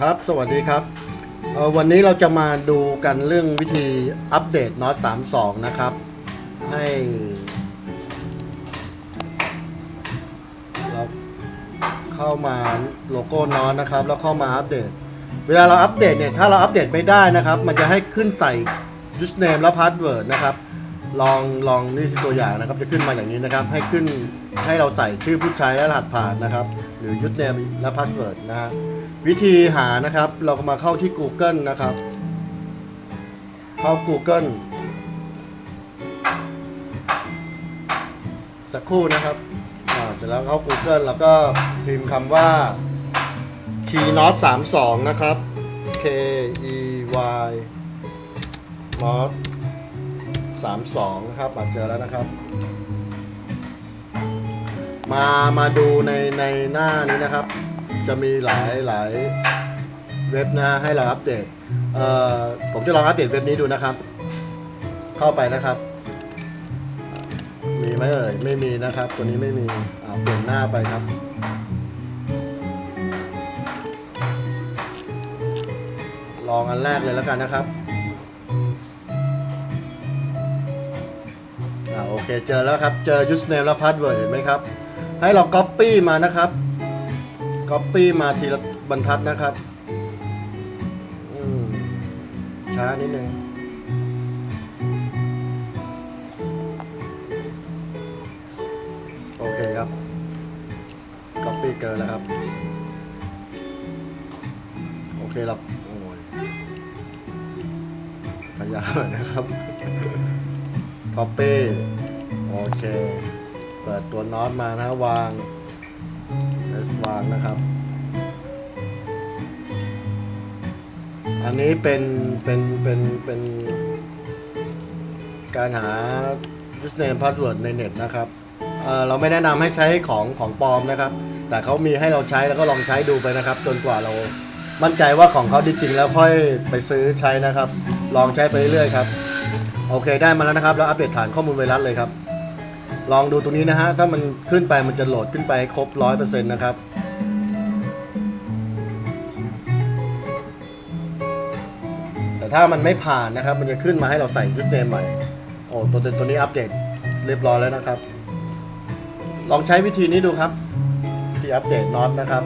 ครับ สวัสดีครับ วันนี้เราจะมาดูกันเรื่องวิธีอัปเดต NOT 32 นะครับ ให้เราเข้ามาโลโก้ NOT นะครับ แล้วเข้ามาอัปเดต เวลาเราอัปเดตเนี่ย ถ้าเราอัปเดตไม่ได้นะครับ มันจะให้ขึ้นใส่ username และ password นะครับลองลองนี่คือตัวอย่างนะครับจะขึ้นมาอย่างนี้นะครับ ให้ขึ้นให้เราใส่ชื่อผู้ใช้และรหัสผ่านนะครับ หรือ username และ password นะฮะ วิธีหานะครับ เราก็มาเข้าที่ Google นะครับ เข้า Google สักครู่นะครับเสร็จแล้วเข้า Google แล้วก็พิมพ์คำว่า Keynot 32 นะครับ K E Y Not 32 นะครับมาเจอแล้วนะครับ มามาดูในในหน้านี้นะครับ จะมีหลายหลายเว็บนะให้เราอัปเดตเอ่อผมจะลองอัปเดตเว็บนี้ดูนะครับ เข้าไปนะครับ มีไหมเอ่ยไม่มีนะครับ ตัวนี้ไม่มีเปลี่ยนหน้าไปครับลองอันแรกเลยแล้วกันนะครับอ่าโอเคเจอแล้วครับ เจอ username และ password เห็นไหมครับ ให้เรา copy มานะครับ copy มาทีละบรรทัดนะครับช้านิดนึงโอเคครับ copy เกินแล้วครับ โอเคเราโอ้ยพยายามหน่อยนะครับ copy โอเค เปิดตัวน็อตมานะวาง s วางนะครับ อันนี้เป็นเป็นเป็นเป็น การหา username password ในเน็ตนะครับเเราไม่แนะนำให้ใช้ของของปลอมนะครับ แต่เขามีให้เราใช้แล้วก็ลองใช้ดูไปนะครับ จนกว่าเรามั่นใจว่าของเขาดีจริงแล้วค่อยไปซื้อใช้นะครับ ลองใช้ไปเรื่อยๆครับ โอเคได้มาแล้วนะครับ แล้วอัปเดตฐานข้อมูลไวรัสเลยครับ ลองดูตรงนี้นะฮะ ถ้ามันขึ้นไปมันจะโหลดขึ้นไปให้ครบร้อยเปอร์เซ็นต์นะครับ แต่ถ้ามันไม่ผ่านนะครับ มันจะขึ้นมาให้เราใส่ซิสเต็มใหม่ โอ้ตัวตัวนี้อัปเดตเรียบร้อยแล้วนะครับ ลองใช้วิธีนี้ดูครับ ที่อัปเดตน็อตนะครับ